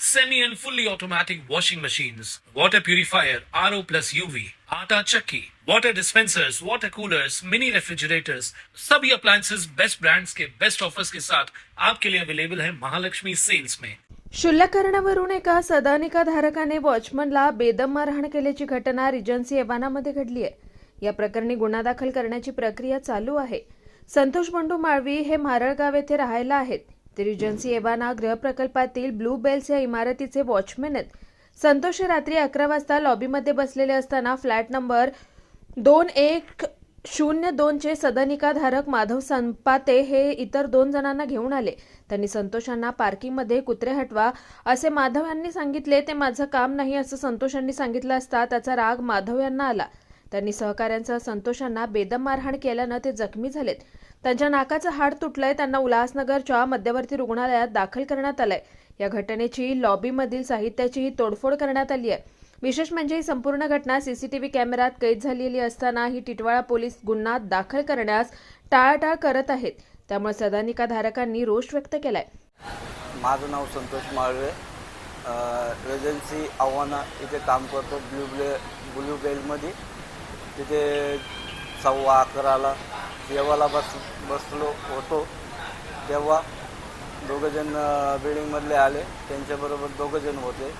semi and fully automatic washing machines, water purifier, RO plus UV, आटा चक्की, water dispensers, water coolers, mini refrigerators, सभी appliances best brands के best offers के साथ आपके लिए अवेलेबल है महालक्ष्मी सेल्स में क्षुल्लक करण्यावरून एका सदानिका धारकाने वॉचमनला बेदम मारहाण केल्याची घटना रिजन्सी एवानामध्ये घडली आहे. या प्रकरणी गुन्हा दाखल करण्याची प्रक्रिया चालू आहे. संतोष बंडू माळवी हे मारळगाव येथे राहायला आहेत. ते रिजन्सी एवाना गृहप्रकल्पातील ब्लू बेल्स या इमारतीचे वॉचमॅन आहेत. संतोष रात्री अकरा वाजता लॉबीमध्ये बसलेले असताना फ्लॅट नंबर दोन एक शून्य दोनचे सदनिकाधारक माधव संपाते हे इतर दोन जणांना घेऊन आले. त्यांनी संतोषांना पार्किंगमध्ये कुत्रे हटवा असे माधव यांनी सांगितले ते माझं काम नाही असं संतोषांनी सांगितलं असता त्याचा राग माधव यांना आला. त्यांनी सहकाऱ्यांसह संतोषांना बेदम मारहाण केल्यानं ते जखमी झालेत. त्यांच्या नाकाचं हाड तुटलंय त्यांना उल्हासनगरच्या मध्यवर्ती रुग्णालयात दाखल करण्यात आलंय. या घटनेची लॉबीमधील साहित्याचीही तोडफोड करण्यात आली आहे. विशेष म्हणजे ही संपूर्ण घटना सीसीटीव्ही कॅमेऱ्यात कैद झालेली असताना ही टिटवाळा पोलीस गुन्हा दाखल करण्यास टाळाटाळ करत आहेत. त्यामुळे सदानिका धारकांनी रोष व्यक्त केलाय. माझं नाव संतोष माळवे. रेजन्सी आव्हाना इथे काम करतो ब्ल्यू ब्ले ब्ल्यू बेलमध्ये तिथे सव्वा अकराला जेवायला बस बसलो होतो. तेव्हा दोघंजण बिल्डिंगमधले आले. त्यांच्याबरोबर दोघंजण होते.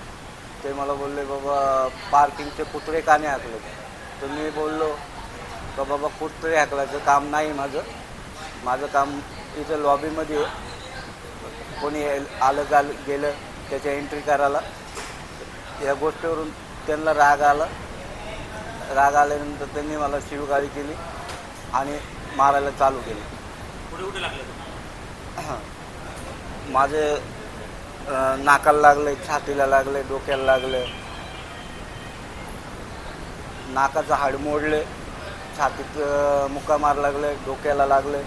ते मला बोलले बाबा पार्किंगचे कुत्रे काने नाही हाकले? तर मी बोललो का बाबा कुत्रे हाकलायचं काम नाही माझं. माझं काम इथं लॉबीमध्ये आहे. कोणी आलं गाल गेलं त्याच्या एंट्री करायला. या गोष्टीवरून त्यांना राग आला. राग आल्यानंतर त्यांनी मला शिवगाळी केली आणि मारायला चालू केली. कुठे कुठे लागले माझे नाकाला लागले छातीला लागले डोक्याला लागले. नाकाचं हाड मोडले छातीत मुका मार लागले डोक्याला लागले.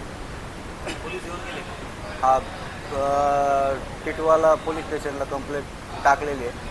हा टिटवाला पोलीस स्टेशनला कंप्लेंट टाकलेली आहे.